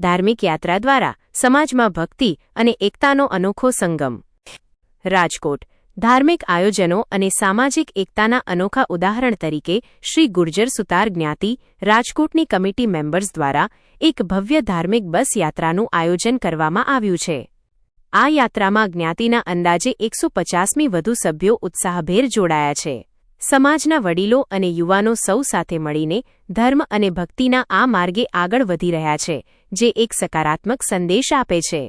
ધાર્મિક યાત્રા દ્વારા સમાજમાં ભક્તિ અને એકતાનો અનોખો સંગમ. રાજકોટ. ધાર્મિક આયોજનો અને સામાજિક એકતાના અનોખા ઉદાહરણ તરીકે શ્રી ગુર્જર સુતાર જ્ઞાતિ રાજકોટની કમિટી મેમ્બર્સ દ્વારા એક ભવ્ય ધાર્મિક બસ યાત્રાનું આયોજન કરવામાં આવ્યું છે. આ યાત્રામાં જ્ઞાતિના અંદાજે એકસો પચાસમી વધુ સભ્યો ઉત્સાહભેર જોડાયા છે. સમાજના વડીલો અને યુવાનો સૌ સાથે મળીને ધર્મ અને ભક્તિના આ માર્ગે આગળ વધી રહ્યા છે, જે એક સકારાત્મક સંદેશ આપે છે.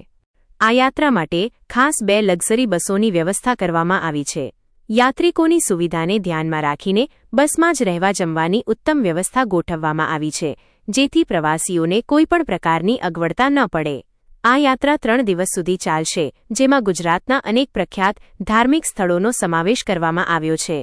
આ યાત્રા માટે ખાસ બે લક્ઝરી બસોની વ્યવસ્થા કરવામાં આવી છે. યાત્રિકોની સુવિધાને ધ્યાનમાં રાખીને બસમાં જ રહેવા જમવાની ઉત્તમ વ્યવસ્થા ગોઠવવામાં આવી છે, જેથી પ્રવાસીઓને કોઈપણ પ્રકારની અગવડતા ન પડે. આ યાત્રા ત્રણ દિવસ સુધી ચાલશે, જેમાં ગુજરાતના અનેક પ્રખ્યાત ધાર્મિક સ્થળોનો સમાવેશ કરવામાં આવ્યો છે.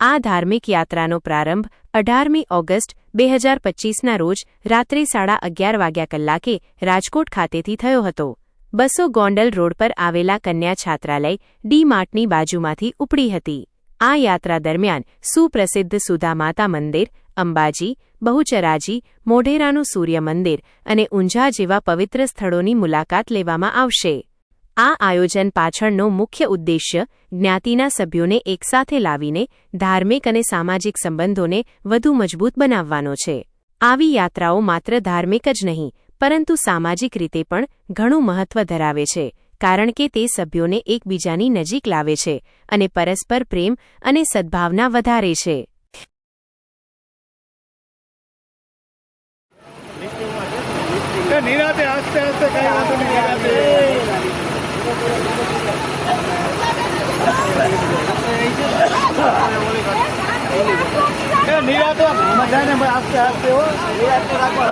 આ ધાર્મિક યાત્રાનો પ્રારંભ અઢારમી ઓગસ્ટ બે હજાર પચ્ચીસના રોજ રાત્રે સાડા અગિયાર વાગ્યા કલાકે રાજકોટ ખાતેથી થયો હતો. બસો ગોંડલ રોડ પર આવેલા કન્યા છાત્રાલય ડી માર્ટની બાજુમાંથી ઉપડી હતી. આ યાત્રા દરમિયાન સુપ્રસિદ્ધ સુધા માતા મંદિર, અંબાજી, બહુચરાજી, મોઢેરાનું સૂર્ય મંદિર અને ઊંઝા જેવા પવિત્ર સ્થળોની મુલાકાત લેવામાં આવશે. આ આયોજન પાછળનો મુખ્ય ઉદ્દેશ્ય જ્ઞાતિના સભ્યોને એકસાથે લાવીને ધાર્મિક અને સામાજિક સંબંધોને વધુ મજબૂત બનાવવાનો છે. આવી યાત્રાઓ માત્ર ધાર્મિક જ નહીં, પરંતુ સામાજિક રીતે પણ ઘણું મહત્વ ધરાવે છે, કારણ કે તે સભ્યોને એકબીજાની નજીક લાવે છે અને પરસ્પર પ્રેમ અને સદ્ભાવના વધારે છે. નિરાતે આસ્તે આસ્તે કઈ વાંધો નહીં. નિરાતે મજા ને આસ્તે આસ્તે હો નિરાતો રાખો.